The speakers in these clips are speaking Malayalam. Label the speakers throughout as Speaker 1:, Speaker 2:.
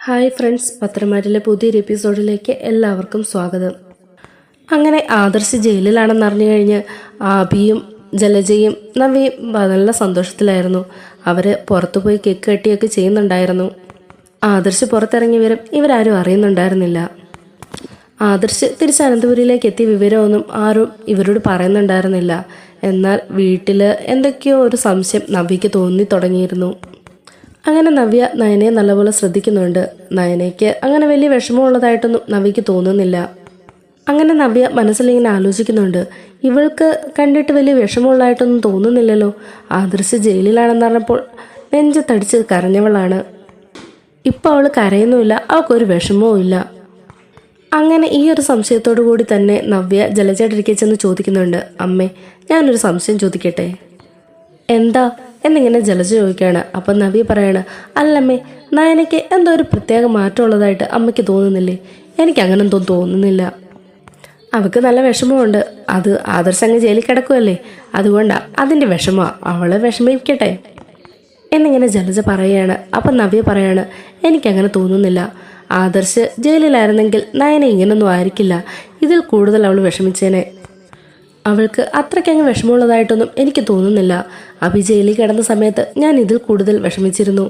Speaker 1: ഹായ് ഫ്രണ്ട്സ് പത്രമാരിലെ പുതിയൊരു എപ്പിസോഡിലേക്ക് എല്ലാവർക്കും സ്വാഗതം. അങ്ങനെ ആദർശ് ജയിലിലാണെന്ന് അറിഞ്ഞു കഴിഞ്ഞ് ആബിയും ജലജയും നവിയും നല്ല സന്തോഷത്തിലായിരുന്നു. അവർ പുറത്തു പോയി കേക്ക് കെട്ടിയൊക്കെ ചെയ്യുന്നുണ്ടായിരുന്നു. ആദർശ് പുറത്തിറങ്ങി വരും ഇവരാരും അറിയുന്നുണ്ടായിരുന്നില്ല. ആദർശ് തിരിച്ച് അനന്തപുരിയിലേക്ക് എത്തിയ വിവരമൊന്നും ആരും ഇവരോട് പറയുന്നുണ്ടായിരുന്നില്ല. എന്നാൽ വീട്ടിൽ എന്തൊക്കെയോ ഒരു സംശയം നവിക്ക് തോന്നി തുടങ്ങിയിരുന്നു. അങ്ങനെ നവ്യ നയനയെ നല്ലപോലെ ശ്രദ്ധിക്കുന്നുണ്ട്. നയനയ്ക്ക് അങ്ങനെ വലിയ വിഷമമുള്ളതായിട്ടൊന്നും നവ്യക്ക് തോന്നുന്നില്ല. അങ്ങനെ നവ്യ മനസ്സിലിങ്ങനെ ആലോചിക്കുന്നുണ്ട്. ഇവൾക്ക് കണ്ടിട്ട് വലിയ വിഷമമുള്ളതായിട്ടൊന്നും തോന്നുന്നില്ലല്ലോ. ആദർശ് ജയിലിലാണെന്ന് പറഞ്ഞപ്പോൾ നെഞ്ചത്തടിച്ച് കരഞ്ഞവളാണ്. ഇപ്പോൾ അവൾ കരയുന്നുമില്ല അവൾക്കൊരു വിഷമവും ഇല്ല. അങ്ങനെ ഈ ഒരു സംശയത്തോടു കൂടി തന്നെ നവ്യ ജലചേട്ടരിക്കെ ചെന്ന് ചോദിക്കുന്നുണ്ട്. അമ്മേ ഞാനൊരു സംശയം ചോദിക്കട്ടെ? എന്താ? എന്നിങ്ങനെ ജലജ ചോദിക്കുകയാണ്. അപ്പം നവി പറയാണ് അല്ലമ്മേ നയനയ്ക്ക് എന്തോ ഒരു പ്രത്യേക മാറ്റമുള്ളതായിട്ട് അമ്മയ്ക്ക് തോന്നുന്നില്ലേ? എനിക്ക് അങ്ങനൊന്നും തോന്നുന്നില്ല. അവൾക്ക് നല്ല വിഷമമുണ്ട്. അത് ആദർശ് അങ്ങ് ജയിലിൽ കിടക്കുമല്ലേ അതുകൊണ്ടാ അതിന്റെ വിഷമമാണ് അവളെ വിഷമിക്കട്ടെ എന്നിങ്ങനെ ജലജ പറയുകയാണ്. അപ്പം നവ്യ പറയാണ് എനിക്കങ്ങനെ തോന്നുന്നില്ല. ആദർശ് ജയിലിലായിരുന്നെങ്കിൽ നയന ഇങ്ങനൊന്നും ആയിരിക്കില്ല. ഇതിൽ കൂടുതൽ അവൾ വിഷമിച്ചേനെ. അവൾക്ക് അത്രയ്ക്കങ്ങ് വിഷമമുള്ളതായിട്ടൊന്നും എനിക്ക് തോന്നുന്നില്ല. അഭി ജയിലിൽ കിടന്ന സമയത്ത് ഞാൻ ഇതിൽ കൂടുതൽ വിഷമിച്ചിരുന്നു.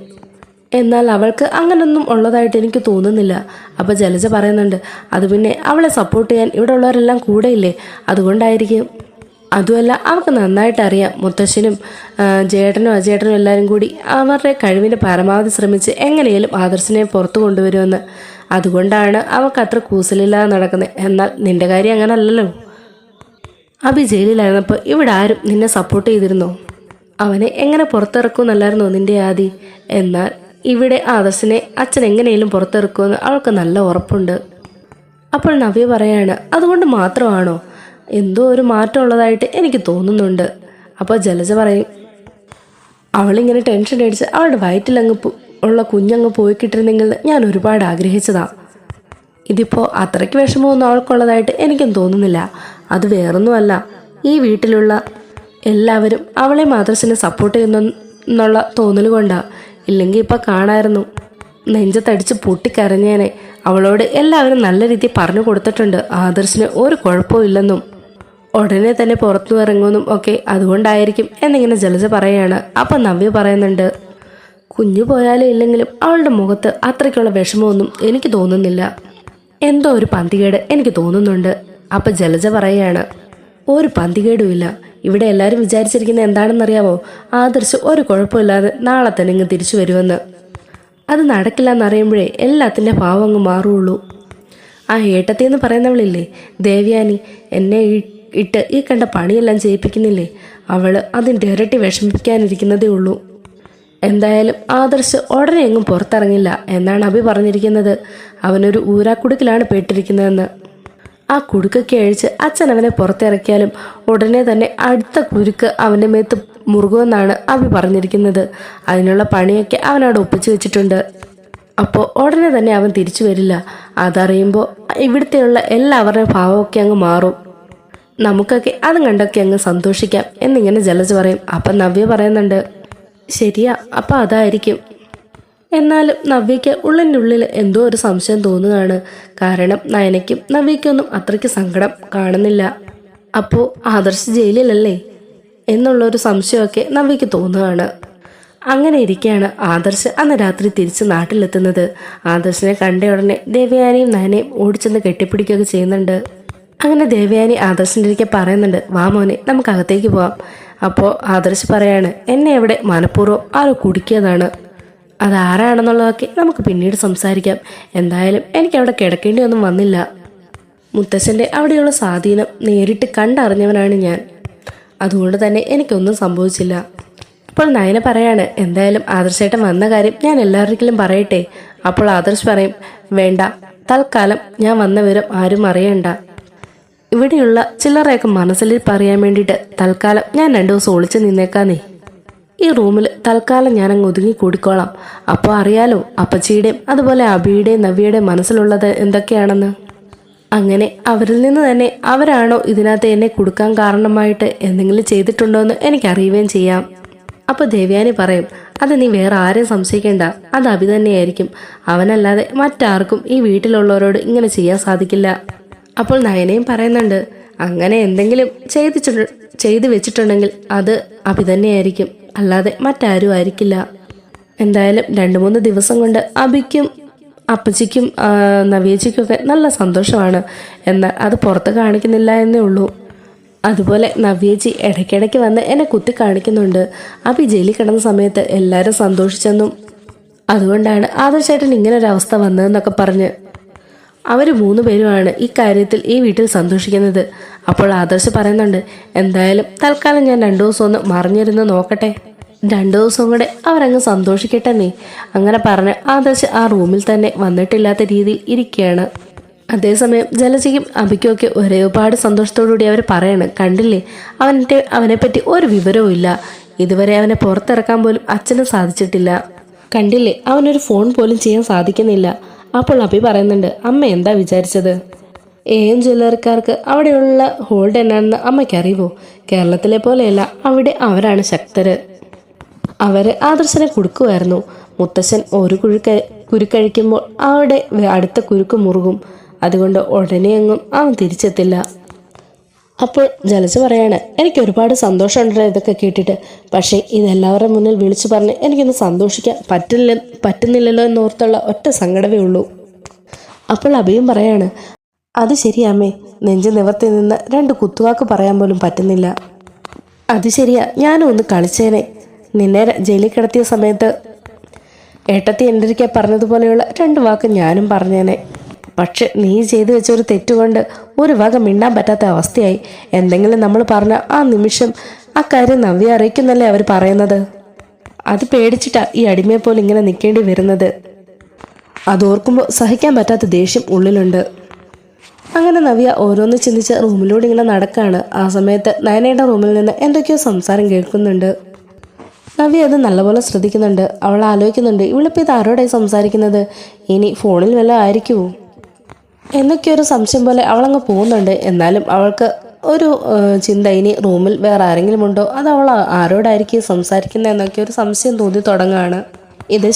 Speaker 1: എന്നാൽ അവൾക്ക് അങ്ങനൊന്നും ഉള്ളതായിട്ട് എനിക്ക് തോന്നുന്നില്ല. അപ്പോൾ ജലജ പറയുന്നുണ്ട് അത് പിന്നെ അവളെ സപ്പോർട്ട് ചെയ്യാൻ ഇവിടെ ഉള്ളവരെല്ലാം കൂടെയില്ലേ? അതുകൊണ്ടായിരിക്കും. അതുമല്ല അവൾക്ക് നന്നായിട്ട് അറിയാം മുത്തശ്ശനും ജേട്ടനും അജേട്ടനും എല്ലാവരും കൂടി അവരുടെ കഴിവിന്റെ പരമാവധി ശ്രമിച്ച് എങ്ങനെയും ആദർശിനെ പുറത്തു കൊണ്ടുവരുമെന്ന്. അതുകൊണ്ടാണ് അവൾക്ക് അത്ര കൂസലില്ലാതെ നടക്കുന്നത്. എന്നാൽ നിന്റെ കാര്യം അങ്ങനെ അല്ലല്ലോ അഭി ജയിലിലായിരുന്നപ്പോൾ ഇവിടെ ആരും നിന്നെ സപ്പോർട്ട് ചെയ്തിരുന്നോ? അവനെ എങ്ങനെ പുറത്തിറക്കുമെന്നല്ലായിരുന്നോ നിന്റെ ആദി? എന്നാൽ ഇവിടെ ആദർശിനെ അച്ഛൻ എങ്ങനെയും പുറത്തിറക്കുമെന്ന് അവൾക്ക് നല്ല ഉറപ്പുണ്ട്. അപ്പോൾ നവ്യ പറയാണ് അതുകൊണ്ട് മാത്രമാണോ? എന്തോ ഒരു മാറ്റം ഉള്ളതായിട്ട് എനിക്ക് തോന്നുന്നുണ്ട്. അപ്പോൾ ജലജ പറയും അവളിങ്ങനെ ടെൻഷൻ അടിച്ച് അവളുടെ വയറ്റിലങ്ങ് ഉള്ള കുഞ്ഞങ്ങ് പോയി കിട്ടിരുന്നെങ്കിൽ ഞാൻ ഒരുപാട് ആഗ്രഹിച്ചതാണ് ഇതിപ്പോൾ അത്രയ്ക്ക് വിഷമമൊന്നും അവൾക്കുള്ളതായിട്ട് എനിക്കും തോന്നുന്നില്ല. അത് വേറൊന്നുമല്ല. ഈ വീട്ടിലുള്ള എല്ലാവരും അവളെ മാതൃസിനെ സപ്പോർട്ട് ചെയ്യുന്നു എന്നുള്ള തോന്നൽ കൊണ്ടാ. ഇല്ലെങ്കിൽ ഇപ്പം കാണായിരുന്നു. നെഞ്ചത്തടിച്ച് പൊട്ടിക്കരഞ്ഞേനെ. അവളോട് എല്ലാവരും നല്ല രീതിയിൽ പറഞ്ഞു കൊടുത്തിട്ടുണ്ട്. ആദർശിന് ഒരു കുഴപ്പവും ഇല്ലെന്നും. ഉടനെ തന്നെ പുറത്തു ഇറങ്ങുമെന്നും ഒക്കെ അതുകൊണ്ടായിരിക്കും എന്നിങ്ങനെ ജലജ പറയാണ്. അപ്പം നവ്യ പറയുന്നുണ്ട് കുഞ്ഞു പോയാലും ഇല്ലെങ്കിലും അവളുടെ മുഖത്ത് അത്രയ്ക്കുള്ള വിഷമമൊന്നും എനിക്ക് തോന്നുന്നില്ല. എന്തോ ഒരു പന്തികേട് എനിക്ക് തോന്നുന്നുണ്ട്. അപ്പം ജലജ പറയുകയാണ് ഒരു പന്തികേടുമില്ല ഇവിടെ എല്ലാവരും വിചാരിച്ചിരിക്കുന്നത് എന്താണെന്നറിയാമോ? ആദർശ് ഒരു കുഴപ്പമില്ലാതെ നാളെ തന്നെ ഇങ്ങ് തിരിച്ചു വരുമെന്ന്. അത് നടക്കില്ല എന്നറിയുമ്പോഴേ എല്ലാത്തിന്റെ ഭാവം അങ്ങ് മാറുള്ളൂ ആ ഏട്ടത്തി എന്ന് പറയുന്നവളില്ലേ? ദേവ്യാനി എന്നെ ഇട്ട് ഈ കണ്ട പണിയെല്ലാം ചെയ്യിപ്പിക്കുന്നില്ലേ? അവൾ അതിന്റെ ഇരട്ടി വിഷമിപ്പിക്കാനിരിക്കുന്നതേ ഉള്ളൂ. എന്തായാലും ആദർശ് ഉടനെ എങ്ങും പുറത്തിറങ്ങില്ല എന്നാണ് അഭി പറഞ്ഞിരിക്കുന്നത്. അവനൊരു ഊരാക്കുടുക്കിലാണ് പെട്ടിരിക്കുന്നതെന്ന്. ആ കുടുക്കൊക്കെ കേഴിച്ച് അച്ഛൻ അവനെ പുറത്തിറക്കിയാലും ഉടനെ തന്നെ അടുത്ത കുരുക്ക് അവന്റെ മേത്ത് മുറുകുമെന്നാണ് അഭി പറഞ്ഞിരിക്കുന്നത്. അതിനുള്ള പണിയൊക്കെ അവനവിടെ ഒപ്പിച്ചു വെച്ചിട്ടുണ്ട്. അപ്പോൾ ഉടനെ തന്നെ അവൻ തിരിച്ചു വരില്ല. അതറിയുമ്പോൾ ഇവിടുത്തെയുള്ള എല്ലാവരുടെയും ഭാവമൊക്കെ അങ്ങ് മാറും. നമുക്കൊക്കെ അതും കണ്ടൊക്കെ അങ്ങ് സന്തോഷിക്കാം എന്നിങ്ങനെ ജലജ് പറയും. അപ്പം നവ്യ പറയുന്നുണ്ട് ശരിയാ അപ്പം അതായിരിക്കും. എന്നാലും നവ്യയ്ക്ക് ഉള്ളിന്റെ ഉള്ളിൽ എന്തോ ഒരു സംശയം തോന്നുകയാണ്. കാരണം നയനയ്ക്കും നവ്യയ്ക്കൊന്നും അത്രയ്ക്ക് സങ്കടം കാണുന്നില്ല. അപ്പോൾ ആദർശ് ജയിലിലല്ലേ? എന്നുള്ളൊരു സംശയമൊക്കെ നവ്യയ്ക്ക് തോന്നുകയാണ്. അങ്ങനെ ഇരിക്കെയാണ് ആദർശ് അന്ന് രാത്രി തിരിച്ച് നാട്ടിലെത്തുന്നത്. ആദർശിനെ കണ്ട ഉടനെ ദേവയാനിയും നയനയും ഓടിച്ചെന്ന് കെട്ടിപ്പിടിക്കുകയൊക്കെ ചെയ്യുന്നുണ്ട്. അങ്ങനെ ദേവയാനി ആദർശിന്റെ ഇരിക്കെ പറയുന്നുണ്ട് വാ മോനെ നമുക്ക് അകത്തേക്ക് പോവാം. അപ്പോൾ ആദർശ് പറയാണ് എന്നെ എവിടെ മനഃപൂർവം ആരോ കുടിക്കിയതാണ്. അതാരാണെന്നുള്ളതൊക്കെ നമുക്ക് പിന്നീട് സംസാരിക്കാം. എന്തായാലും എനിക്ക് അവിടെ കിടക്കേണ്ടി ഒന്നും വന്നില്ല. മുത്തശ്ശന്റെ അവിടെയുള്ള സ്വാധീനം നേരിട്ട് കണ്ടറിഞ്ഞവനാണ് ഞാൻ. അതുകൊണ്ട് തന്നെ എനിക്കൊന്നും സംഭവിച്ചില്ല. അപ്പോൾ നയന പറയാണ് എന്തായാലും ആദർശേട്ടൻ വന്ന കാര്യം ഞാൻ എല്ലാവർക്കും പറയട്ടെ. അപ്പോൾ ആദർശ് പറയും വേണ്ട തൽക്കാലം ഞാൻ വന്ന ആരും അറിയണ്ട. ഇവിടെയുള്ള ചില്ലറയൊക്കെ മനസ്സിൽ പറയാൻ വേണ്ടിയിട്ട് തൽക്കാലം ഞാൻ രണ്ടു ദിവസം ഒളിച്ചു നിന്നേക്കാന്നേ. ഈ റൂമിൽ തൽക്കാലം ഞാൻ അങ്ങ് ഒതുങ്ങി കൂടിക്കോളാം. അപ്പോൾ അറിയാലോ അപ്പച്ചിയുടെയും അതുപോലെ അബിയുടെയും നവ്യയുടെയും മനസ്സിലുള്ളത് എന്തൊക്കെയാണെന്ന്. അങ്ങനെ അവരിൽ നിന്ന് തന്നെ അവരാണോ ഇതിനകത്ത് എന്നെ കൊടുക്കാൻ കാരണമായിട്ട് എന്തെങ്കിലും ചെയ്തിട്ടുണ്ടോ എന്ന് എനിക്കറിയുകയും ചെയ്യാം. അപ്പോൾ ദേവ്യാനി പറയും അത് നീ വേറെ ആരെയും സംശയിക്കേണ്ട. അത് അഭി തന്നെയായിരിക്കും. അവനല്ലാതെ മറ്റാർക്കും ഈ വീട്ടിലുള്ളവരോട് ഇങ്ങനെ ചെയ്യാൻ സാധിക്കില്ല. അപ്പോൾ നയനയും പറയുന്നുണ്ട് അങ്ങനെ എന്തെങ്കിലും ചെയ്തിട്ടു ചെയ്തു വെച്ചിട്ടുണ്ടെങ്കിൽ അത് അഭി തന്നെയായിരിക്കും. അല്ലാതെ മറ്റാരും ആയിരിക്കില്ല. എന്തായാലും രണ്ട് മൂന്ന് ദിവസം കൊണ്ട് അഭിക്കും അപ്പച്ചിക്കും ഒക്കെ നല്ല സന്തോഷമാണ്. എന്നാൽ അത് പുറത്ത് കാണിക്കുന്നില്ല എന്നേ ഉള്ളൂ. അതുപോലെ നവ്യേച്ചി ഇടയ്ക്കിടയ്ക്ക് വന്ന് എന്നെ കുത്തി കാണിക്കുന്നുണ്ട്. അഭി ജയിലിൽ കിടന്ന സമയത്ത് എല്ലാവരും സന്തോഷിച്ചെന്നും അതുകൊണ്ടാണ് ആദർശേട്ടൻ ഇങ്ങനെ ഒരു അവസ്ഥ വന്നതെന്നൊക്കെ പറഞ്ഞ് അവർ മൂന്ന് പേരുമാണ് ഈ കാര്യത്തിൽ ഈ വീട്ടിൽ സന്തോഷിക്കുന്നത്. അപ്പോൾ ആദർശ് പറയുന്നുണ്ട് എന്തായാലും തൽക്കാലം ഞാൻ രണ്ടു ദിവസം ഒന്ന് മറിഞ്ഞിരുന്ന് നോക്കട്ടെ. രണ്ടു ദിവസം കൂടെ അവരങ്ങ് സന്തോഷിക്കട്ടെ നീ. അങ്ങനെ പറഞ്ഞ് ആദർശ് ആ റൂമിൽ തന്നെ വന്നിട്ടില്ലാത്ത രീതിയിൽ ഇരിക്കുകയാണ്. അതേസമയം ജലജയ്ക്കും അബിക്കും ഒക്കെ ഒരുപാട് സന്തോഷത്തോടുകൂടി അവർ പറയാണ് കണ്ടില്ലേ? അവന്റെ അവനെപ്പറ്റി ഒരു വിവരവും ഇല്ല. ഇതുവരെ അവനെ പുറത്തിറക്കാൻ പോലും അച്ഛനും സാധിച്ചിട്ടില്ല. കണ്ടില്ലേ? അവനൊരു ഫോൺ പോലും ചെയ്യാൻ സാധിക്കുന്നില്ല. അപ്പോൾ അഭി പറയുന്നുണ്ട് അമ്മ എന്താ വിചാരിച്ചത്? ഏം ജ്വല്ലറിക്കാർക്ക് അവിടെയുള്ള ഹോൾഡ് എന്നാണെന്ന് അമ്മയ്ക്ക് അറിയുമോ കേരളത്തിലെ പോലെയല്ല അവിടെ അവരാണ് ശക്തര്. അവർ ആദർശനെ കൊടുക്കുമായിരുന്നു. മുത്തശ്ശൻ ഒരു കുഴുക്ക കുരുക്കഴിക്കുമ്പോൾ അവിടെ അടുത്ത കുരുക്ക് മുറുകും. അതുകൊണ്ട് ഉടനെയെങ്ങും അവൻ തിരിച്ചെത്തില്ല. അപ്പോൾ ജലജ പറയാണ് എനിക്ക് ഒരുപാട് സന്തോഷമുണ്ടല്ലോ ഇതൊക്കെ കേട്ടിട്ട്. പക്ഷേ ഇതെല്ലാവരുടെ മുന്നിൽ വിളിച്ചു പറഞ്ഞ് എനിക്കൊന്ന് സന്തോഷിക്കാൻ പറ്റില്ല പറ്റുന്നില്ലല്ലോ എന്നോർത്തുള്ള ഒറ്റ സങ്കടമേ ഉള്ളൂ. അപ്പോൾ അഭിയും പറയാണ് അത് ശരിയാമേ നെഞ്ച് നിവർത്തി നിന്ന് രണ്ട് കുത്തുവാക്ക് പറയാൻ പോലും പറ്റുന്നില്ല. അത് ശരിയാ ഞാനും ഒന്ന് കളിച്ചേനെ. നിന്നെ ജയിലിൽ കിടത്തിയ സമയത്ത് ഏട്ടത്തി എന്റെ പറഞ്ഞതുപോലെയുള്ള രണ്ട് വാക്ക് ഞാനും പറഞ്ഞേനെ. പക്ഷെ നീ ചെയ്തു വെച്ച ഒരു തെറ്റുകൊണ്ട് ഒരു വക മിണ്ടാൻ പറ്റാത്ത അവസ്ഥയായി. എന്തെങ്കിലും നമ്മൾ പറഞ്ഞ ആ നിമിഷം ആ കാര്യം നവ്യ അറിയിക്കുന്നല്ലേ അവർ പറയുന്നത്? അത് പേടിച്ചിട്ടാ ഈ അടിമയെ പോലെ ഇങ്ങനെ നിൽക്കേണ്ടി വരുന്നത്. അതോർക്കുമ്പോൾ സഹിക്കാൻ പറ്റാത്ത ദേഷ്യം ഉള്ളിലുണ്ട്. അങ്ങനെ നവ്യ ഓരോന്ന് ചിന്തിച്ച് റൂമിലൂടെ ഇങ്ങനെ നടക്കാണ്. ആ സമയത്ത് നയനയുടെ റൂമിൽ നിന്ന് എന്തൊക്കെയോ സംസാരം കേൾക്കുന്നുണ്ട്. നവ്യ അത് നല്ലപോലെ ശ്രദ്ധിക്കുന്നുണ്ട്. അവൾ ആലോചിക്കുന്നുണ്ട് ഇവളിപ്പോൾ ഇത് ആരോടായി സംസാരിക്കുന്നത്? ഇനി ഫോണിൽ വല്ല ആയിരിക്കുമോ എന്നൊക്കെ ഒരു സംശയം പോലെ അവളങ്ങ് പോകുന്നുണ്ട്. എന്നാലും അവൾക്ക് ഒരു ചിന്ത ഇനി റൂമിൽ വേറെ ആരെങ്കിലും ഉണ്ടോ? അത് അവൾ ആരോടായിരിക്കും സംസാരിക്കുന്നത് എന്നൊക്കെ ഒരു സംശയം തോന്നി തുടങ്ങുകയാണ്. ഇതേ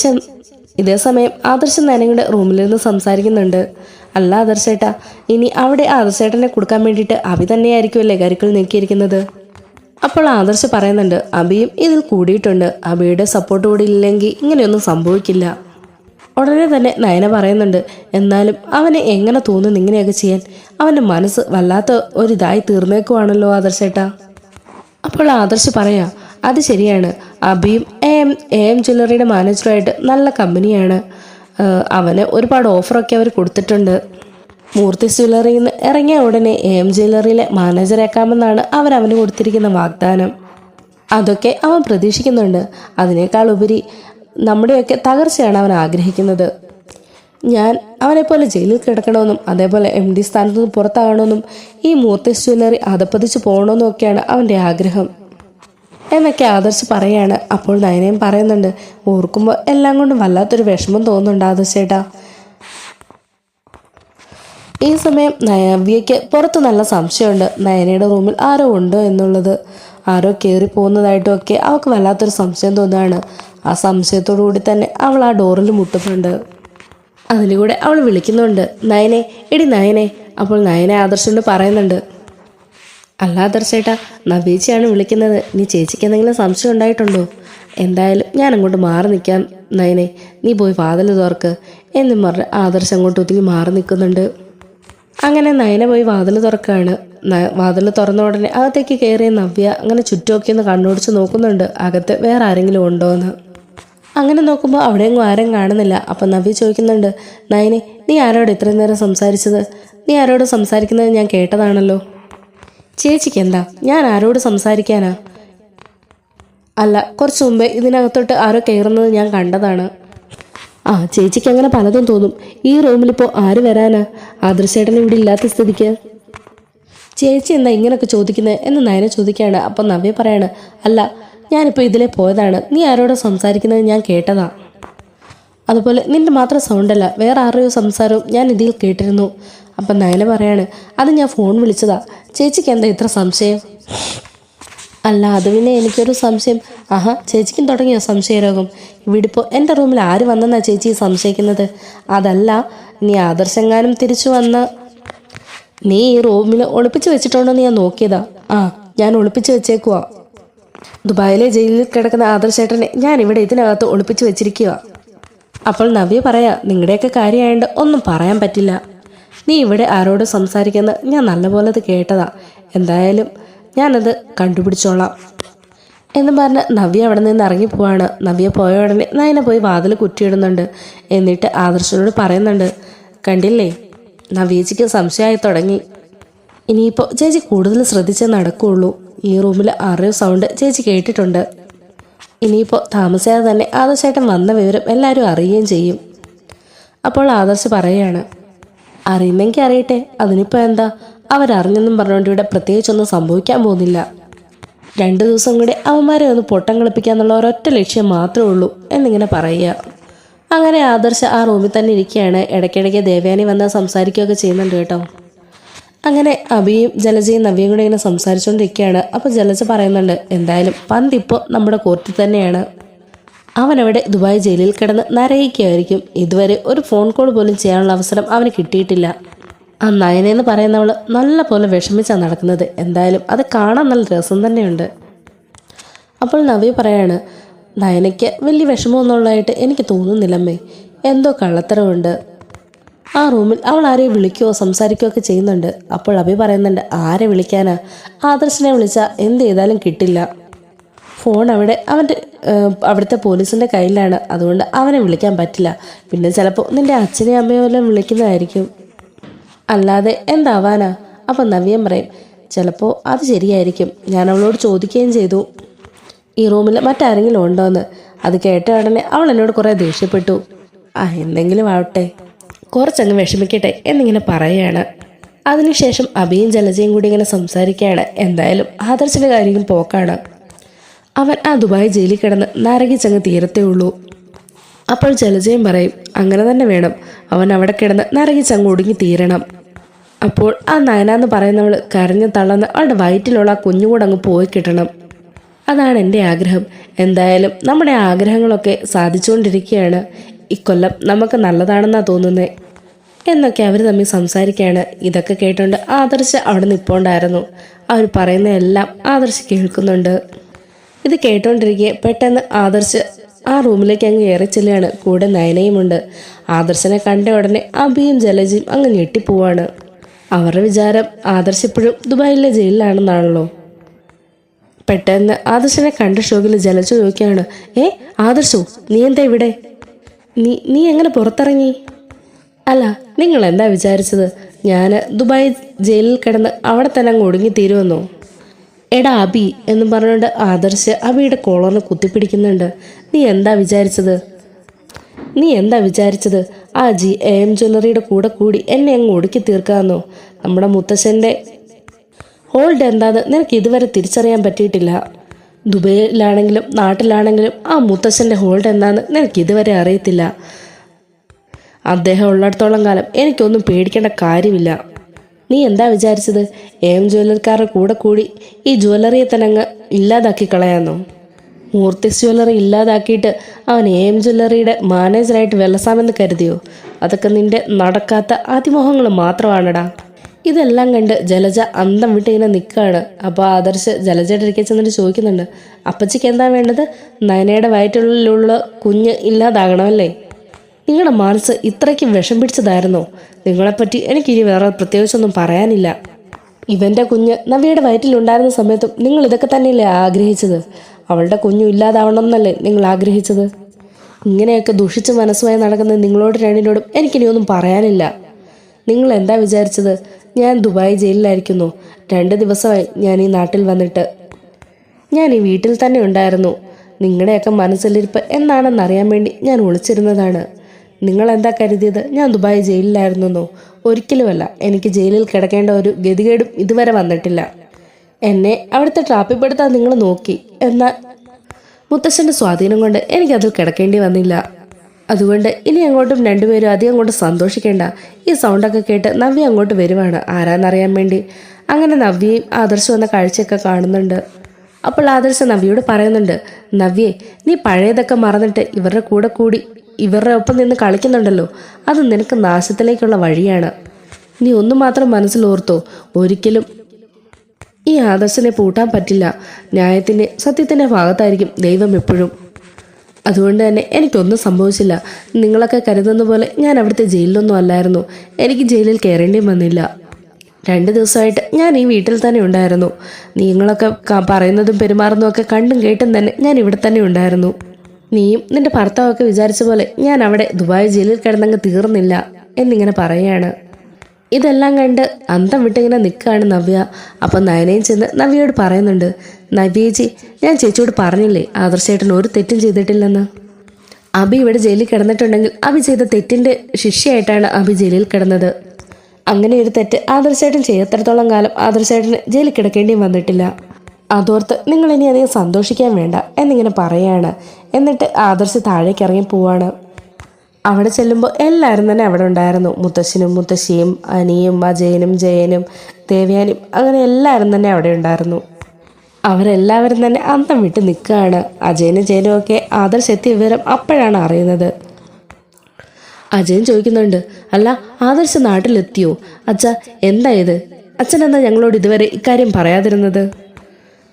Speaker 1: ഇതേ സമയം ആദർശൻ നനയുടെ റൂമിലിരുന്ന് സംസാരിക്കുന്നുണ്ട്. അല്ല ആദർശേട്ടാ ഇനി അവിടെ ആദർശേട്ടനെ കൊടുക്കാൻ വേണ്ടിയിട്ട് അഭി തന്നെയായിരിക്കുമല്ലേ കരുക്കൾ നീക്കിയിരിക്കുന്നത്? അപ്പോൾ ആദർശ് പറയുന്നുണ്ട് അഭിയും ഇതിൽ കൂടിയിട്ടുണ്ട്. അഭിയുടെ സപ്പോർട്ട് കൂടി ഇല്ലെങ്കിൽ ഇങ്ങനെയൊന്നും സംഭവിക്കില്ല. ഉടനെ തന്നെ നയന പറയുന്നുണ്ട് എന്നാലും അവനെ എങ്ങനെ തോന്നുന്നു ഇങ്ങനെയൊക്കെ ചെയ്യാൻ? അവന്റെ മനസ്സ് വല്ലാത്ത ഒരിതായി തീർന്നേക്കുവാണല്ലോ ആദർശേട്ടാ. അപ്പോൾ ആദർശ് പറയാ അത് ശരിയാണ്. അബിയും എ എം ജ്വല്ലറിയുടെ മാനേജറുമായിട്ട് നല്ല കമ്പനിയാണ്. അവന് ഒരുപാട് ഓഫറൊക്കെ അവർ കൊടുത്തിട്ടുണ്ട്. മൂർത്തി ജ്വല്ലറിയിൽ നിന്ന് ഇറങ്ങിയ ഉടനെ എ ജ്വല്ലറിയിലെ മാനേജറേക്കാമെന്നാണ് അവരവന് കൊടുത്തിരിക്കുന്ന വാഗ്ദാനം. അതൊക്കെ അവൻ പ്രതീക്ഷിക്കുന്നുണ്ട്. അതിനേക്കാൾ ഉപരി നമ്മുടെയൊക്കെ തകർച്ചയാണ് അവൻ ആഗ്രഹിക്കുന്നത്. ഞാൻ അവനെപ്പോലെ ജയിലിൽ കിടക്കണമെന്നും അതേപോലെ എം ഡി സ്ഥാനത്ത് നിന്ന് പുറത്താകണമെന്നും ഈ മൂർത്തി ജ്വല്ലറി അതപ്പതിച്ച് പോകണമെന്നും ഒക്കെയാണ് അവന്റെ ആഗ്രഹം. എന്നൊക്കെ ആദർശ് പറയാണ്. അപ്പോൾ നയനയും പറയുന്നുണ്ട് ഓർക്കുമ്പോൾ എല്ലാം കൊണ്ടും വല്ലാത്തൊരു വിഷമം തോന്നുന്നുണ്ട് ആദർശേട്ടാ ഈ സമയം നയവ്യയ്ക്ക് പുറത്ത് നല്ല സംശയമുണ്ട്. നയനയുടെ റൂമിൽ ആരോ ഉണ്ടോ എന്നുള്ളത്. ആരോ കയറി പോകുന്നതായിട്ടും ഒക്കെ അവൾക്ക് വല്ലാത്തൊരു സംശയം തോന്നുകയാണ്. ആ സംശയത്തോടു കൂടി തന്നെ അവൾ ആ ഡോറിൽ മുട്ടുന്നുണ്ട്. അതിലൂടെ അവൾ വിളിക്കുന്നുണ്ട്. നയനെ എടി നയനെ. അപ്പോൾ നയനെ ആദർശനോട് പറയുന്നുണ്ട്. അല്ല ആദർശേട്ടാ നവീച്ചയാണ് വിളിക്കുന്നത്. നീ ചേച്ചിക്ക് എന്തെങ്കിലും സംശയം ഉണ്ടായിട്ടുണ്ടോ? എന്തായാലും ഞാൻ അങ്ങോട്ട് മാറി നിൽക്കാം നയനെ. നീ പോയി വാതിൽ തുറക്ക്. എന്നും പറഞ്ഞ് ആദർശം അങ്ങോട്ട് ഒതുങ്ങി മാറി നിൽക്കുന്നുണ്ട്. അങ്ങനെ നയന പോയി വാതിൽ തുറക്കുകയാണ്. വാതിൽ തുറന്ന ഉടനെ അകത്തേക്ക് കയറിയ നവ്യ അങ്ങനെ ചുറ്റുമൊക്കെ ഒന്ന് കണ്ണോടിച്ച് നോക്കുന്നുണ്ട്. അകത്ത് വേറെ ആരെങ്കിലും ഉണ്ടോ എന്ന്. അങ്ങനെ നോക്കുമ്പോൾ അവിടെയെങ്ങും ആരും കാണുന്നില്ല. അപ്പം നവ്യ ചോദിക്കുന്നുണ്ട് നയനെ നീ ആരോട് ഇത്രയും നേരം സംസാരിച്ചത്? നീ ആരോട് സംസാരിക്കുന്നത് ഞാൻ കേട്ടതാണല്ലോ. ചേച്ചിക്ക് എന്താ? ഞാൻ ആരോട് സംസാരിക്കാനാ? അല്ല കുറച്ച് മുമ്പേ ഇതിനകത്തോട്ട് ആരോ കയറുന്നത് ഞാൻ കണ്ടതാണ്. ആ ചേച്ചിക്ക് അങ്ങനെ പലതും തോന്നും. ഈ റൂമിലിപ്പോൾ ആര് വരാനാ? ആദർശേട്ടൻ ഇവിടെ ഇല്ലാത്ത സ്ഥിതിക്ക്. ചേച്ചി എന്താ ഇങ്ങനെയൊക്കെ ചോദിക്കുന്നത് എന്ന് നയന ചോദിക്കുകയാണ്. അപ്പം നവ്യ പറയാണ് അല്ല ഞാനിപ്പോൾ ഇതിലെ പോയതാണ്. നീ ആരോടോ സംസാരിക്കുന്നത് ഞാൻ കേട്ടതാ. അതുപോലെ നിന്റെ മാത്രം സൗണ്ടല്ല വേറെ ആരുടെയോ സംസാരവും ഞാൻ ഇതിൽ കേട്ടിരുന്നു. അപ്പം നയന പറയാണ് അത് ഞാൻ ഫോൺ വിളിച്ചതാ. ചേച്ചിക്ക് എന്താ ഇത്ര സംശയം? അല്ല അത് പിന്നെ എനിക്കൊരു സംശയം. ആഹാ ചേച്ചിക്കും തുടങ്ങിയോ സംശയരോഗം ഇവിടെ ഇപ്പോൾ എന്റെ റൂമിൽ ആര് വന്നെന്നാ ചേച്ചി സംശയിക്കുന്നത്? അതല്ല നീ ആദർശങ്ങാനും തിരിച്ചു വന്ന നീ ഈ റൂമിൽ ഒളിപ്പിച്ച് വെച്ചിട്ടുണ്ടോ എന്ന് ഞാൻ നോക്കിയതാ. ആ ഞാൻ ഒളിപ്പിച്ച് വെച്ചേക്കുവാ. ദുബായിലെ ജയിലിൽ കിടക്കുന്ന ആദർശേട്ടനെ ഞാൻ ഇവിടെ ഇതിനകത്ത് ഒളിപ്പിച്ചു വെച്ചിരിക്കുക അപ്പോൾ നവ്യ പറയാ നിങ്ങളുടെയൊക്കെ കാര്യമായതുകൊണ്ട് ഒന്നും പറയാൻ പറ്റില്ല. നീ ഇവിടെ ആരോട് സംസാരിക്കുന്നത് ഞാൻ നല്ലപോലെ അത് കേട്ടതാ. എന്തായാലും ഞാനത് കണ്ടുപിടിച്ചോളാം. എന്ന് പറഞ്ഞ് നവ്യ അവിടെ നിന്ന് ഇറങ്ങി പോവാണ്. നവ്യ പോയ ഉടനെ നയന പോയി വാതിൽ കുറ്റിയിടുന്നുണ്ട്. എന്നിട്ട് ആദർശനോട് പറയുന്നുണ്ട് കണ്ടില്ലേ? നവ്യേച്ചിക്ക് സംശയമായി തുടങ്ങി. ഇനിയിപ്പോൾ ചേച്ചി കൂടുതൽ ശ്രദ്ധിച്ചേ നടക്കുകയുള്ളൂ ഈ റൂമിൽ ആരെയോ സൗണ്ട് ചേച്ചി കേട്ടിട്ടുണ്ട്. ഇനിയിപ്പോൾ താമസിയാതെ തന്നെ ആദർശേട്ടൻ വന്ന വിവരം എല്ലാവരും അറിയുകയും ചെയ്യും. അപ്പോൾ ആദർശ് പറയുകയാണ് അറിയുന്നെങ്കിൽ അറിയട്ടെ അതിനിപ്പോൾ എന്താ? അവരറിഞ്ഞെന്നും പറഞ്ഞുകൊണ്ട് ഇവിടെ പ്രത്യേകിച്ചൊന്നും സംഭവിക്കാൻ പോകുന്നില്ല. രണ്ടു ദിവസം കൂടി അവന്മാരെ ഒന്ന് പൊട്ടം കളിപ്പിക്കാന്നുള്ള ഒരൊറ്റ ലക്ഷ്യം മാത്രമേ ഉള്ളൂ എന്നിങ്ങനെ പറയുക. അങ്ങനെ ആദർശ് ആ റൂമിൽ തന്നെ ഇരിക്കുകയാണ്. ഇടയ്ക്കിടയ്ക്ക് ദേവയാനി വന്ന് സംസാരിക്കുകയൊക്കെ ചെയ്യുന്നുണ്ട് കേട്ടോ. അങ്ങനെ അബിയും ജലജയും നവ്യയും കൂടെ ഇങ്ങനെ സംസാരിച്ചുകൊണ്ടിരിക്കുകയാണ് അപ്പോൾ ജലജ പറയുന്നുണ്ട് എന്തായാലും പന്ത് ഇപ്പോൾ നമ്മുടെ കോർട്ടിൽ തന്നെയാണ്. അവനവിടെ ദുബായ് ജയിലിൽ കിടന്ന് നരയിക്കുകയായിരിക്കും ഇതുവരെ ഒരു ഫോൺ കോൾ പോലും ചെയ്യാനുള്ള അവസരം അവന് കിട്ടിയിട്ടില്ല. ആ നയനെന്ന് പറയുന്നവൾ നല്ല പോലെ വിഷമിച്ചാണ് നടക്കുന്നത്. എന്തായാലും അത് കാണാൻ നല്ല രസം തന്നെയുണ്ട്. അപ്പോൾ നവ്യ പറയാണ് നയനയ്ക്ക് വലിയ വിഷമമൊന്നുള്ളതായിട്ട് എനിക്ക് തോന്നുന്നില്ലമ്മേ. എന്തോ കള്ളത്തരമുണ്ട് ആ റൂമിൽ അവൾ ആരെയും വിളിക്കുകയോ സംസാരിക്കുകയോ ഒക്കെ ചെയ്യുന്നുണ്ട്. അപ്പോൾ അഭി പറയുന്നുണ്ട് ആരെ വിളിക്കാനാ? ആദർശിനെ വിളിച്ചാൽ എന്ത് ചെയ്താലും കിട്ടില്ല. ഫോൺ അവിടെ അവന്റെ അവിടുത്തെ പോലീസിന്റെ കയ്യിലാണ്. അതുകൊണ്ട് അവനെ വിളിക്കാൻ പറ്റില്ല. പിന്നെ ചിലപ്പോൾ നിന്റെ അച്ഛനെയും അമ്മയോ എല്ലാം വിളിക്കുന്നതായിരിക്കും. അല്ലാതെ എന്താവാനാ? അപ്പം നവ്യം പറയും ചിലപ്പോൾ അത് ശരിയായിരിക്കും. ഞാൻ അവളോട് ചോദിക്കുകയും ചെയ്തു. ഈ റൂമിൽ മറ്റാരെങ്കിലും ഉണ്ടോ എന്ന് അത് കേട്ട ഉടനെ അവൾ എന്നോട് കുറേ ദേഷ്യപ്പെട്ടു. ആ എന്തെങ്കിലും ആവട്ടെ. കുറച്ചങ്ങ് വിഷമിക്കട്ടെ എന്നിങ്ങനെ പറയുകയാണ് അതിനുശേഷം അഭിയും ജലജയും കൂടി ഇങ്ങനെ സംസാരിക്കുകയാണ്. എന്തായാലും ആദർശിന്റെ കാര്യം പോക്കാണ്. അവൻ ആ ദുബായ് ജയിലിൽ കിടന്ന് നരകിച്ചങ്ങ് തീരത്തേ ഉള്ളൂ. അപ്പോൾ ജലജയും പറയും അങ്ങനെ തന്നെ വേണം. അവൻ അവിടെ കിടന്ന് നരകിച്ചങ്ങ് ഒടുങ്ങി തീരണം. അപ്പോൾ ആ നയനാന്ന് പറയുന്നവൾ കരഞ്ഞ് തളർന്ന് അവളുടെ വയറ്റിലുള്ള ആ കുഞ്ഞുകൂടെ അങ്ങ് പോയി കിട്ടണം. അതാണ് എന്റെ ആഗ്രഹം. എന്തായാലും നമ്മുടെ ആഗ്രഹങ്ങളൊക്കെ സാധിച്ചുകൊണ്ടിരിക്കുകയാണ്. ഇക്കൊല്ലം നമുക്ക് നല്ലതാണെന്നാണ് തോന്നുന്നത് എന്നൊക്കെ അവർ തമ്മിൽ സംസാരിക്കുകയാണ് ഇതൊക്കെ കേട്ടുകൊണ്ട് ആദർശ് അവിടെ നിൽപ്പുണ്ടായിരുന്നു അവർ പറയുന്ന എല്ലാം ആദർശ് കേൾക്കുന്നുണ്ട്. ഇത് കേട്ടോണ്ടിരിക്കെ പെട്ടെന്ന് ആദർശ് ആ റൂമിലേക്ക് അങ്ങ് ഏറെ ചെല്ലുകയാണ്. കൂടെ നയനയുമുണ്ട്. ആദർശനെ കണ്ട ഉടനെ അബിയും ജലജയും അങ്ങ് ഞെട്ടിപ്പോവാണ്. അവരുടെ വിചാരം ആദർശ് ഇപ്പോഴും ദുബായിലെ ജയിലിലാണെന്നാണല്ലോ. പെട്ടെന്ന് ആദർശനെ കണ്ട ഷോക്കിൽ ജലജ ചോദിക്കുകയാണ് ഏ ആദർശു നീ എന്താ ഇവിടെ? നീ നീ എങ്ങനെ പുറത്തിറങ്ങി? അല്ല നിങ്ങൾ എന്താ വിചാരിച്ചത്? ഞാൻ ദുബായ് ജയിലിൽ കിടന്ന് അവിടെ തന്നെ അങ്ങ് ഒടുങ്ങി തീരുമെന്നോ? എടാ അബി എന്ന് പറഞ്ഞുകൊണ്ട് ആദർശ് അബിയുടെ കോളറിന് കുത്തിപ്പിടിക്കുന്നുണ്ട്. നീ എന്താ വിചാരിച്ചത്? നീ എന്താ വിചാരിച്ചത്? ആ ജി എ എം ജ്വല്ലറിയുടെ കൂടെ കൂടി എന്നെ അങ്ങ് ഒടുക്കി തീർക്കാമെന്നോ? നമ്മുടെ മുത്തശ്ശന്റെ ഹോൾഡ് എന്താന്ന് നിനക്ക് ഇതുവരെ തിരിച്ചറിയാൻ പറ്റിയിട്ടില്ല. ദുബൈയിലാണെങ്കിലും നാട്ടിലാണെങ്കിലും ആ മുത്തശ്ശന്റെ ഹോൾഡ് എന്താണെന്ന് നിനക്ക് ഇതുവരെ അറിയത്തില്ല. അദ്ദേഹം ഉള്ളിടത്തോളം കാലം എനിക്കൊന്നും പേടിക്കേണ്ട കാര്യമില്ല. നീ എന്താ വിചാരിച്ചത്? എം ജ്വല്ലറിക്കാരുടെ കൂടെ കൂടി ഈ ജ്വല്ലറിയെ തന്നെ അങ്ങ് ഇല്ലാതാക്കി കളയാന്നോ? മൂർത്തിസ് ജ്വല്ലറി ഇല്ലാതാക്കിയിട്ട് അവൻ എം ജ്വല്ലറിയുടെ മാനേജറായിട്ട് വെള്ളസാമെന്ന് കരുതിയോ? അതൊക്കെ നിന്റെ നടക്കാത്ത അതിമോഹങ്ങൾ മാത്രമാണടാ. ഇതെല്ലാം കണ്ട് ജലജ അന്തം വിട്ട് ഇങ്ങനെ നിൽക്കുകയാണ് അപ്പോൾ ആദർശ് ജലജയുടെ അടുക്കൽ ചെന്നിട്ട് ചോദിക്കുന്നുണ്ട് അപ്പച്ചിക്ക് എന്താ വേണ്ടത്? നയനയുടെ വയറ്റിലുള്ള കുഞ്ഞ് ഇല്ലാതാകണമല്ലേ? നിങ്ങളുടെ മനസ്സ് ഇത്രയ്ക്കും വിഷം പിടിച്ചതായിരുന്നോ. നിങ്ങളെപ്പറ്റി എനിക്കിനി വേറെ പ്രത്യേകിച്ചൊന്നും പറയാനില്ല. ഇവന്റെ കുഞ്ഞ് നവിയുടെ വയറ്റിലുണ്ടായിരുന്ന സമയത്തും നിങ്ങൾ ഇതൊക്കെ തന്നെയല്ലേ ആഗ്രഹിച്ചത്? അവളുടെ കുഞ്ഞു ഇല്ലാതാവണം എന്നല്ലേ നിങ്ങൾ ആഗ്രഹിച്ചത്? ഇങ്ങനെയൊക്കെ ദുഷിച്ച് മനസ്സുമായി നടക്കുന്ന നിങ്ങളോട് രണ്ടിനോടും എനിക്കിനി ഒന്നും പറയാനില്ല. നിങ്ങൾ എന്താ വിചാരിച്ചത്? ഞാൻ ദുബായ് ജയിലിലായിരിക്കുന്നു. രണ്ട് ദിവസമായി ഞാൻ ഈ നാട്ടിൽ വന്നിട്ട്. ഞാൻ ഈ വീട്ടിൽ തന്നെ ഉണ്ടായിരുന്നു. നിങ്ങളുടെയൊക്കെ മനസ്സിലിരിപ്പ് എന്താണെന്നറിയാൻ വേണ്ടി ഞാൻ ഒളിച്ചിരുന്നതാണ്. നിങ്ങൾ എന്താ കരുതിയത്? ഞാൻ ദുബായ് ജയിലിലായിരുന്നെന്നോ? ഒരിക്കലുമല്ല. എനിക്ക് ജയിലിൽ കിടക്കേണ്ട ഒരു ഗതികേടും ഇതുവരെ വന്നിട്ടില്ല. എന്നെ അവിടുത്തെ ട്രാപ്പിൽ പെടുത്താൻ നിങ്ങൾ നോക്കി. എന്നാൽ മുത്തശ്ശന്റെ സ്വാധീനം കൊണ്ട് എനിക്കതിൽ കിടക്കേണ്ടി വന്നില്ല. അതുകൊണ്ട് ഇനി അങ്ങോട്ടും രണ്ടുപേരും അധികം അങ്ങോട്ട് സന്തോഷിക്കേണ്ട. ഈ സൗണ്ടൊക്കെ കേട്ട് നവ്യ അങ്ങോട്ട് വരുവാണ്. ആരാന്നറിയാൻ വേണ്ടി. അങ്ങനെ നവ്യയും ആദർശം എന്ന കാഴ്ചയൊക്കെ കാണുന്നുണ്ട്. അപ്പോൾ ആദർശ നവ്യയോട് പറയുന്നുണ്ട് നവ്യെ നീ പഴയതൊക്കെ മറന്നിട്ട് ഇവരുടെ കൂടെ കൂടി ഇവരുടെ ഒപ്പം നിന്ന് കളിക്കുന്നുണ്ടല്ലോ. അത് നിനക്ക് നാശത്തിലേക്കുള്ള വഴിയാണ്. നീ ഒന്നു മാത്രം മനസ്സിലോർത്തോ ഒരിക്കലും ഈ ആദർശനെ പൂട്ടാൻ പറ്റില്ല. ന്യായത്തിന്റെ സത്യത്തിന്റെ ഭാഗത്തായിരിക്കും ദൈവം എപ്പോഴും. അതുകൊണ്ട് തന്നെ എനിക്കൊന്നും സംഭവിച്ചില്ല. നിങ്ങളൊക്കെ കരുതുന്ന പോലെ ഞാൻ അവിടുത്തെ ജയിലിലൊന്നും അല്ലായിരുന്നു. എനിക്ക് ജയിലിൽ കയറേണ്ടി വന്നില്ല. രണ്ട് ദിവസമായിട്ട് ഞാൻ ഈ വീട്ടിൽ തന്നെ ഉണ്ടായിരുന്നു. നിങ്ങളൊക്കെ പറയുന്നതും പെരുമാറുന്നതും ഒക്കെ കണ്ടും കേട്ടും തന്നെ ഞാൻ ഇവിടെ തന്നെ ഉണ്ടായിരുന്നു. നീയും നിന്റെ ഭർത്താവൊക്കെ വിചാരിച്ച പോലെ ഞാൻ അവിടെ ദുബായ് ജയിലിൽ കിടന്നങ്ങ് തീർന്നില്ല എന്നിങ്ങനെ പറയുകയാണ് ഇതെല്ലാം കണ്ട് അന്തം വിട്ടിങ്ങനെ നിൽക്കുകയാണ് നവ്യ. അപ്പം നയനയും ചെന്ന് നവ്യയോട് പറയുന്നുണ്ട് നവ്യേച്ചി ഞാൻ ചേച്ചിയോട് പറഞ്ഞില്ലേ ആദർശേട്ടൻ ഒരു തെറ്റും ചെയ്തിട്ടില്ലെന്ന്? അബി ഇവിടെ ജയിലിൽ കിടന്നിട്ടുണ്ടെങ്കിൽ അബി ചെയ്ത തെറ്റിന്റെ ശിക്ഷയായിട്ടാണ് അബി ജയിലിൽ കിടന്നത്. അങ്ങനെ ഒരു തെറ്റ് ആദർശേട്ടൻ ചെയ്യത്രത്തോളം കാലം ആദർശേട്ടന് ജയിലിൽ കിടക്കേണ്ടിയും വന്നിട്ടില്ല. അതോർത്ത് നിങ്ങൾ ഇനി അധികം സന്തോഷിക്കാൻ വേണ്ട എന്നിങ്ങനെ പറയാണ്. എന്നിട്ട് ആദർശ് താഴേക്ക് ഇറങ്ങി പോവാണ്. അവിടെ ചെല്ലുമ്പോൾ എല്ലാവരും തന്നെ അവിടെ ഉണ്ടായിരുന്നു. മുത്തശ്ശനും മുത്തശ്ശിയും അനിയും അജയനും ജയനും ദേവയാനും അങ്ങനെ എല്ലാവരും തന്നെ അവിടെ ഉണ്ടായിരുന്നു. അവരെല്ലാവരും തന്നെ അന്തം വിട്ട് നിൽക്കുകയാണ്. അജയനും ജയനും ഒക്കെ ആദർശ് എത്തിയ വിവരം അപ്പോഴാണ് അറിയുന്നത്. അജയൻ ചോദിക്കുന്നുണ്ട് അല്ല ആദർശ് നാട്ടിലെത്തിയോ? അച്ഛ എന്താ ഇത്? അച്ഛൻ എന്താ ഞങ്ങളോട് ഇതുവരെ ഇക്കാര്യം പറയാതിരുന്നത്?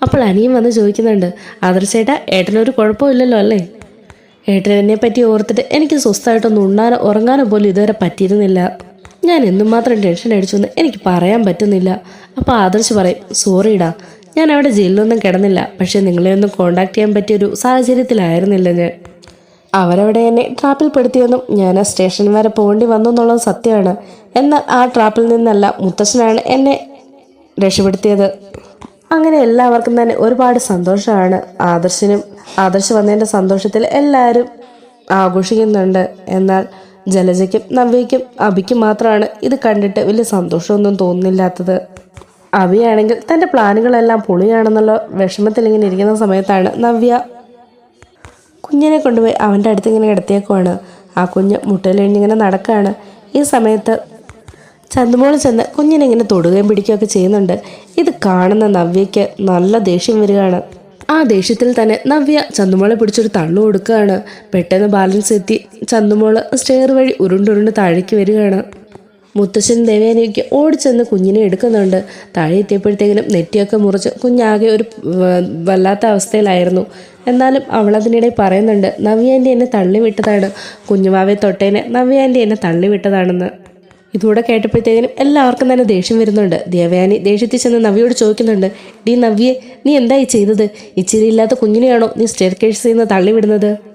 Speaker 1: അപ്പോൾ അനിയും വന്ന് ചോദിക്കുന്നുണ്ട് ആദർശേട്ടാ ഏട്ടനൊരു കുഴപ്പമില്ലല്ലോ അല്ലേ? ഏട്ടനെ പറ്റി ഓർത്തിട്ട് എനിക്ക് സ്വസ്ഥമായിട്ടൊന്നും ഉണ്ണാനോ ഉറങ്ങാനോ പോലും ഇതുവരെ പറ്റിയിരുന്നില്ല. ഞാൻ എന്നും മാത്രം ടെൻഷൻ അടിച്ചെന്ന് എനിക്ക് പറയാൻ പറ്റുന്നില്ല. അപ്പോൾ ആദർശ് പറയും സോറിടാ ഞാൻ അവിടെ ജയിലിലൊന്നും കിടന്നില്ല. പക്ഷേ നിങ്ങളെ ഒന്നും കോണ്ടാക്ട് ചെയ്യാൻ പറ്റിയൊരു സാഹചര്യത്തിലായിരുന്നില്ല ഞാൻ. അവരവിടെ എന്നെ ട്രാപ്പിൽ പെടുത്തിയെന്നും ഞാൻ ആ സ്റ്റേഷൻ വരെ പോകേണ്ടി വന്നു എന്നുള്ളത് സത്യമാണ്. എന്നാൽ ആ ട്രാപ്പിൽ നിന്നല്ല മുത്തശ്ശനാണ് എന്നെ രക്ഷപ്പെടുത്തിയത്. അങ്ങനെ എല്ലാവർക്കും തന്നെ ഒരുപാട് സന്തോഷമാണ്. ആദർശനും ആദർശ് വന്നതിന്റെ സന്തോഷത്തിൽ എല്ലാവരും ആഘോഷിക്കുന്നുണ്ട്. എന്നാൽ ജലജയ്ക്കും നവ്യയ്ക്കും അഭിക്കും മാത്രമാണ് ഇത് കണ്ടിട്ട് വലിയ സന്തോഷമൊന്നും തോന്നുന്നില്ലാത്തത്. അഭിയാണെങ്കിൽ തന്റെ പ്ലാനുകളെല്ലാം പൊളിയാണെന്നുള്ള വിഷമത്തിൽ ഇങ്ങനെ ഇരിക്കുന്ന സമയത്താണ് നവ്യ കുഞ്ഞിനെ കൊണ്ടുപോയി അവന്റെ അടുത്ത് ഇങ്ങനെ കിടത്തിയേക്കുവാണ്. ആ കുഞ്ഞ് മുട്ടയിലെണ്ണിങ്ങനെ നടക്കുകയാണ് ഈ സമയത്ത് ചന്തുമോൾ ചെന്ന് കുഞ്ഞിനെ ഇങ്ങനെ തൊടുകയും പിടിക്കുകയൊക്കെ ചെയ്യുന്നുണ്ട്. ഇത് കാണുന്ന നവ്യയ്ക്ക് നല്ല ദേഷ്യം വരികയാണ്. ആ ദേഷ്യത്തിൽ തന്നെ നവ്യ ചന്തുമോളെ പിടിച്ചൊരു തള്ളു കൊടുക്കുകയാണ്. പെട്ടെന്ന് ബാലൻസ് എത്തി ചന്തുമോൾ സ്റ്റെയർ വഴി ഉരുണ്ടുരുണ്ട് താഴേക്ക് വരികയാണ്. മുത്തശ്ശൻ ദേവേനയ്ക്ക് ഓടിച്ചെന്ന് കുഞ്ഞിനെ എടുക്കുന്നുണ്ട്. താഴെ എത്തിയപ്പോഴത്തേക്കിനും നെറ്റിയൊക്കെ മുറിച്ച് കുഞ്ഞാകെ ഒരു വല്ലാത്ത അവസ്ഥയിലായിരുന്നു. എന്നാലും അവളതിനിടെ പറയുന്നുണ്ട് നവ്യാന്റെ എന്നെ തള്ളിവിട്ടതാണ്. കുഞ്ഞുമാവെ തൊട്ടേനെ നവ്യാന്റെ എന്നെ തള്ളിവിട്ടതാണെന്ന്. ഇതുകൂടെ കേട്ടപ്പോഴത്തേക്കിനും എല്ലാവർക്കും തന്നെ ദേഷ്യം വരുന്നുണ്ട്. ദേവയാനി ദേഷ്യത്തിൽ ചെന്ന് നവ്യയോട് ചോദിക്കുന്നുണ്ട് ഡി നവ്യെ നീ എന്തായി ചെയ്തത്? ഇച്ചിരി ഇല്ലാത്ത കുഞ്ഞിനെയാണോ നീ സ്റ്റെയർ കേഴ്സിൽ നിന്ന് തള്ളിവിടുന്നത്?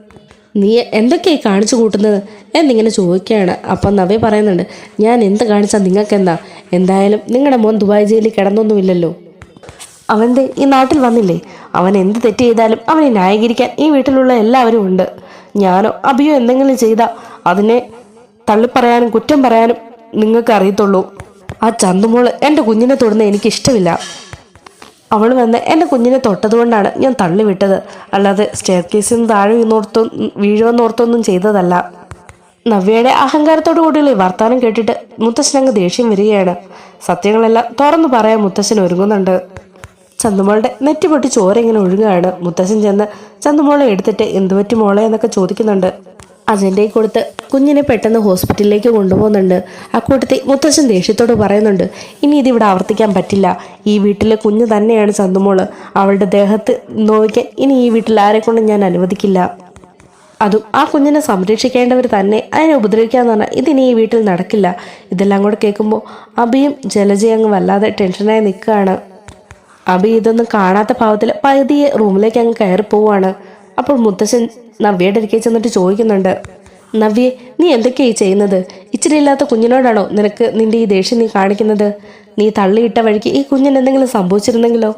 Speaker 1: നീ എന്തൊക്കെയായി കാണിച്ചു കൂട്ടുന്നത്? എന്നിങ്ങനെ ചോദിക്കുകയാണ്. അപ്പം നവ്യ പറയുന്നുണ്ട് ഞാൻ എന്ത് കാണിച്ചാൽ നിങ്ങൾക്കെന്താ? എന്തായാലും നിങ്ങളുടെ മോൻ ദുബായ് ജയിലിൽ കിടന്നൊന്നുമില്ലല്ലോ. അവന്റെ ഈ നാട്ടിൽ വന്നില്ലേ? അവൻ എന്ത് തെറ്റ് ചെയ്താലും അവനെ ന്യായീകരിക്കാൻ ഈ വീട്ടിലുള്ള എല്ലാവരും ഉണ്ട്. ഞാനോ അഭിയോ എന്തെങ്കിലും ചെയ്താൽ അതിനെ തള്ളിപ്പറയാനും കുറ്റം പറയാനും നിങ്ങൾക്ക് അറിയത്തുള്ളൂ ആ ചന്തുമോൾ എന്റെ കുഞ്ഞിനെ തൊടുന്ന എനിക്ക് ഇഷ്ടമില്ല അവൾ വന്ന് എന്റെ കുഞ്ഞിനെ തൊട്ടതുകൊണ്ടാണ് ഞാൻ തള്ളിവിട്ടത്. അല്ലാതെ സ്റ്റെയർ കേസിൽ നിന്ന് താഴെ വീണോർത്തോ വീഴുമെന്നോർത്തൊന്നും ചെയ്തതല്ല. നവ്യയുടെ അഹങ്കാരത്തോടു കൂടിയുള്ള ഈ വർത്തമാനം കേട്ടിട്ട് മുത്തശ്ശൻ അങ്ങ് ദേഷ്യം വരികയാണ്. സത്യങ്ങളെല്ലാം തുറന്നു പറയാൻ മുത്തശ്ശൻ ഒരുങ്ങുന്നുണ്ട്. ചന്തുമോളുടെ നെറ്റി പൊട്ടി ചോര ഇങ്ങനെ ഒഴുകുകയാണ് മുത്തശ്ശൻ ചെന്ന് ചന്തുമോളെ എടുത്തിട്ട് എന്തുപറ്റി മോളെ? എന്നൊക്കെ ചോദിക്കുന്നുണ്ട്. അജന്റെ കൊടുത്ത് കുഞ്ഞിനെ പെട്ടെന്ന് ഹോസ്പിറ്റലിലേക്ക് കൊണ്ടുപോകുന്നുണ്ട്. ആ കൂട്ടത്തിൽ മുത്തശ്ശൻ ദേഷ്യത്തോട് പറയുന്നുണ്ട് ഇനി ഇതിവിടെ ആവർത്തിക്കാൻ പറ്റില്ല. ഈ വീട്ടിലെ കുഞ്ഞ് തന്നെയാണ് ചന്തുമോൾ. അവളുടെ ദേഹത്ത് നോവിക്കാൻ ഇനി ഈ വീട്ടിൽ ആരെ കൊണ്ടും ഞാൻ അനുവദിക്കില്ല. അതും ആ കുഞ്ഞിനെ സംരക്ഷിക്കേണ്ടവർ തന്നെ അതിനെ ഉപദ്രവിക്കാന്ന് പറഞ്ഞാൽ ഇതിനി ഈ വീട്ടിൽ നടക്കില്ല. ഇതെല്ലാം കൂടെ കേൾക്കുമ്പോൾ അബിയും ജലജയങ്ങ് വല്ലാതെ ടെൻഷനായി നിൽക്കുകയാണ്. അബി ഇതൊന്നും കാണാത്ത ഭാവത്തിൽ പകുതിയെ റൂമിലേക്ക് അങ്ങ് കയറി പോവാണ് അപ്പോൾ മുത്തശ്ശൻ നവ്യയുടെ അടുക്കൽ ചെന്നിട്ട് ചോദിക്കുന്നുണ്ട് നവ്യെ നീ എന്തൊക്കെയായി ചെയ്യുന്നത്? ഇച്ചിരി ഇല്ലാത്ത കുഞ്ഞിനോടാണോ നിനക്ക് നിന്റെ ഈ ദേഷ്യം നീ കാണിക്കുന്നത്? നീ തള്ളിയിട്ട വഴിക്ക് ഈ കുഞ്ഞിന് എന്തെങ്കിലും സംഭവിച്ചിരുന്നെങ്കിലോ?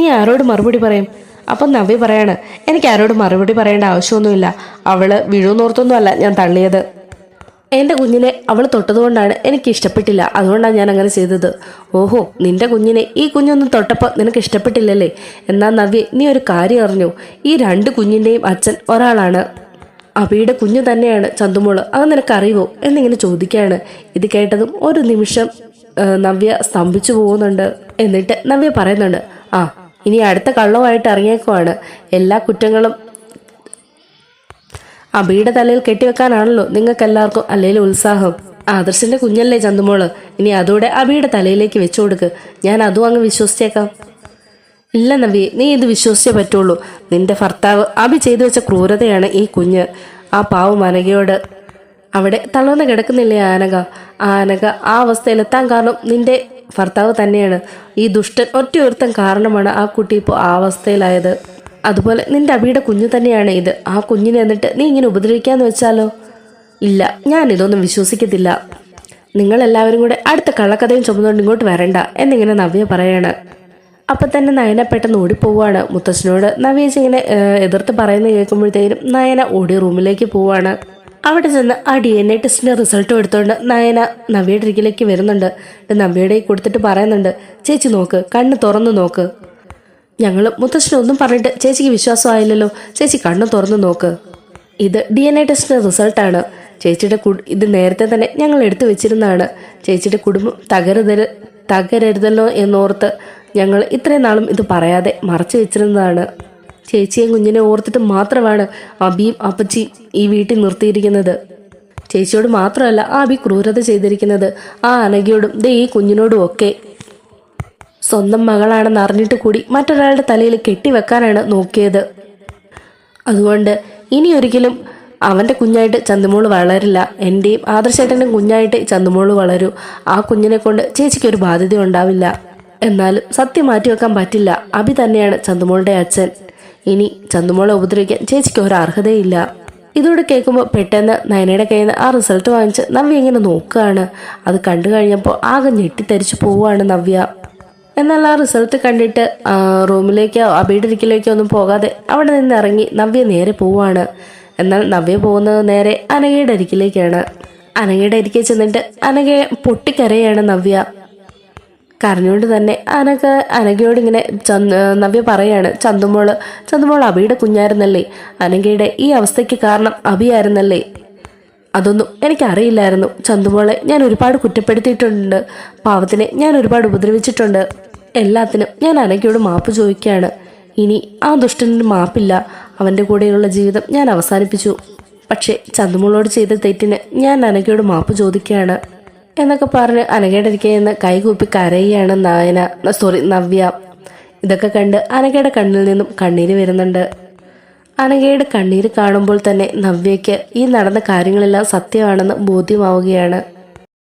Speaker 1: നീ ആരോട് മറുപടി പറയും? അപ്പം നവ്യ പറയാണ് എനിക്ക് ആരോട് മറുപടി പറയേണ്ട ആവശ്യമൊന്നുമില്ല. അവൾ വിഴുന്നോർത്തൊന്നുമല്ല ഞാൻ തള്ളിയത്. എന്റെ കുഞ്ഞിനെ അവൾ തൊട്ടതുകൊണ്ടാണ് എനിക്ക് ഇഷ്ടപ്പെട്ടില്ല. അതുകൊണ്ടാണ് ഞാൻ അങ്ങനെ ചെയ്തത്. ഓഹോ നിന്റെ കുഞ്ഞിനെ ഈ കുഞ്ഞൊന്നും തൊട്ടപ്പോൾ നിനക്ക് ഇഷ്ടപ്പെട്ടില്ലല്ലേ? എന്നാൽ നവ്യ നീ ഒരു കാര്യം അറിഞ്ഞു. ഈ രണ്ട് കുഞ്ഞിന്റെയും അച്ഛൻ ഒരാളാണ്. അബിയുടെ കുഞ്ഞു തന്നെയാണ് ചന്തുമോൾ. അത് നിനക്കറിയുമോ എന്നിങ്ങനെ ചോദിക്കുകയാണ്. ഇത് കേട്ടതും ഒരു നിമിഷം നവ്യ സ്തംഭിച്ചു പോകുന്നുണ്ട്. എന്നിട്ട് നവ്യ പറയുന്നുണ്ട് ആ ഇനി അടുത്ത കള്ളവുമായിട്ട് ഇറങ്ങിയേക്കുവാണ്. എല്ലാ കുറ്റങ്ങളും അബിയുടെ തലയിൽ കെട്ടിവെക്കാനാണല്ലോ നിങ്ങൾക്ക് എല്ലാവർക്കും അല്ലെങ്കിൽ ഉത്സാഹം. ആദർശിന്റെ കുഞ്ഞല്ലേ ചന്തുമോൾ? ഇനി അതോടെ അബിയുടെ തലയിലേക്ക് വെച്ചു കൊടുക്ക് ഞാൻ അതും അങ്ങ് വിശ്വസിച്ചേക്കാം. ഇല്ല നവി നീ ഇത് വിശ്വസിച്ചേ പറ്റുള്ളൂ. നിന്റെ ഭർത്താവ് അബി ചെയ്തു വെച്ച ക്രൂരതയാണ് ഈ കുഞ്ഞ്. ആ പാവം അനകയോട് അവിടെ തളർന്ന് കിടക്കുന്നില്ലേ ആനക ആനക ആ അവസ്ഥയിലെത്താൻ കാരണം നിന്റെ ഭർത്താവ് തന്നെയാണ്. ഈ ദുഷ്ടൻ ഒറ്റയൊരുത്തൻ കാരണമാണ് ആ കുട്ടി ഇപ്പോൾ ആ അവസ്ഥയിലായത്. അതുപോലെ നിന്റെ അബിയുടെ കുഞ്ഞു തന്നെയാണ് ഇത്. ആ കുഞ്ഞിനെ എന്നിട്ട് നീ ഇങ്ങനെ ഉപദ്രവിക്കാന്ന് വെച്ചാലോ? ഇല്ല ഞാൻ ഇതൊന്നും വിശ്വസിക്കത്തില്ല. നിങ്ങളെല്ലാവരും കൂടെ അടുത്ത കള്ളക്കഥയും ചുമന്നുകൊണ്ട് ഇങ്ങോട്ട് വരണ്ട എന്നിങ്ങനെ നവ്യ പറയാണ്. അപ്പം തന്നെ നയന പെട്ടെന്ന് ഓടിപ്പോവാണ്. മുത്തച്ഛനോട് നവ്യേച്ചി ഇങ്ങനെ എതിർത്ത് പറയുന്നത് കേൾക്കുമ്പോഴത്തേക്കും നയന ഓടി റൂമിലേക്ക് പോവാണ്. അവിടെ ചെന്ന് ആ ഡി എൻ എ ടെസ്റ്റിന്റെ റിസൾട്ടും എടുത്തുകൊണ്ട് നയന നവ്യയുടെ ഇരിക്കലേക്ക് വരുന്നുണ്ട്. നവ്യയുടെ കൊടുത്തിട്ട് പറയുന്നുണ്ട് ചേച്ചി നോക്ക് കണ്ണ് തുറന്നു നോക്ക്. ഞങ്ങൾ മുത്തശ്ശനൊന്നും പറഞ്ഞിട്ട് ചേച്ചിക്ക് വിശ്വാസമായില്ലല്ലോ. ചേച്ചി കണ്ണു തുറന്നു നോക്ക്. ഇത് ഡി എൻ എ ടെസ്റ്റിന്റെ റിസൾട്ടാണ് ചേച്ചിയുടെ ഇത് നേരത്തെ തന്നെ ഞങ്ങൾ എടുത്തു വെച്ചിരുന്നതാണ്. ചേച്ചിയുടെ കുടുംബം തകരുതൽ തകരരുതല്ലോ എന്നോർത്ത് ഞങ്ങൾ ഇത്രയും നാളും ഇത് പറയാതെ മറച്ചു വെച്ചിരുന്നതാണ്. ചേച്ചിയും കുഞ്ഞിനെ ഓർത്തിട്ട് മാത്രമാണ് അബിയും അപ്പച്ചി ഈ വീട്ടിൽ നിർത്തിയിരിക്കുന്നത്. ചേച്ചിയോട് മാത്രമല്ല ആ അബി ക്രൂരത ചെയ്തിരിക്കുന്നത്. ആ അനഘയോടും ദേ ഈ കുഞ്ഞിനോടും ഒക്കെ. സ്വന്തം മകളാണെന്ന് അറിഞ്ഞിട്ട് കൂടി മറ്റൊരാളുടെ തലയിൽ കെട്ടിവെക്കാനാണ് നോക്കിയത്. അതുകൊണ്ട് ഇനി ഒരിക്കലും അവന്റെ കുഞ്ഞായിട്ട് ചന്തുമോൾ വളരില്ല. എന്റെയും ആദർശേട്ടന്റെ കുഞ്ഞായിട്ട് ചന്തുമോൾ വളരൂ. ആ കുഞ്ഞിനെ കൊണ്ട് ചേച്ചിക്ക് ഒരു ബാധ്യത ഉണ്ടാവില്ല. എന്നാലും സത്യം മാറ്റിവെക്കാൻ പറ്റില്ല. അഭി തന്നെയാണ് ചന്തുമോളുടെ അച്ഛൻ. ഇനി ചന്തുമോളെ ഉപദ്രവിക്കാൻ ചേച്ചിക്ക് ഒരു അർഹതയില്ല. ഇതോടെ കേൾക്കുമ്പോൾ പെട്ടെന്ന് നയനയുടെ കയ്യിൽ നിന്ന് ആ റിസൾട്ട് വാങ്ങിച്ച് നവ്യ ഇങ്ങനെ നോക്കുകയാണ്. അത് കണ്ടു കഴിഞ്ഞപ്പോൾ ആകെ ഞെട്ടിത്തരിച്ചു പോവുകയാണ് നവ്യ. എന്നാൽ ആ റിസൾട്ട് കണ്ടിട്ട് റൂമിലേക്കോ അബിയുടെ ഒന്നും പോകാതെ അവിടെ നിന്ന് ഇറങ്ങി നവ്യ നേരെ പോവാണ്. എന്നാൽ നവ്യ പോകുന്നത് നേരെ അനഘയുടെ അരികിലേക്കാണ്. അനഘയുടെ അരികെ ചെന്നിട്ട് അനഘയെ പൊട്ടിക്കരയാണ് നവ്യ. കരഞ്ഞുകൊണ്ട് തന്നെ അനക അനഘയോട് ഇങ്ങനെ നവ്യ പറയാണ് ചന്തുമോൾ ചന്തുമോൾ അബിയുടെ കുഞ്ഞായിരുന്നല്ലേ? അനഘയുടെ ഈ അവസ്ഥയ്ക്ക് കാരണം അബിയായിരുന്നല്ലേ അതൊന്നും എനിക്കറിയില്ലായിരുന്നു. ചന്തുമോളെ ഞാൻ ഒരുപാട് കുറ്റപ്പെടുത്തിയിട്ടുണ്ട്. പാവത്തിനെ ഞാൻ ഒരുപാട് ഉപദ്രവിച്ചിട്ടുണ്ട്. എല്ലാത്തിനും ഞാൻ അനഘയോട് മാപ്പ് ചോദിക്കുകയാണ്. ഇനി ആ ദുഷ്ടന് മാപ്പില്ല. അവന്റെ കൂടെയുള്ള ജീവിതം ഞാൻ അവസാനിപ്പിച്ചു. പക്ഷേ ചന്തുമോളോട് ചെയ്ത തെറ്റിന് ഞാൻ അനഘയോട് മാപ്പ് ചോദിക്കുകയാണ്. എന്നൊക്കെ പറഞ്ഞ് അനഘയുടെ അരികെ നിന്ന് കൈകൂപ്പി കരയുകയാണ് നായന. സോറി നവ്യ. ഇതൊക്കെ കണ്ട് അനഘയുടെ കണ്ണിൽ നിന്നും കണ്ണീര് വരുന്നുണ്ട്. അനഘയുടെ കണ്ണീര് കാണുമ്പോൾ തന്നെ നവ്യയ്ക്ക് ഈ നടന്ന കാര്യങ്ങളെല്ലാം സത്യമാണെന്ന് ബോധ്യമാവുകയാണ്.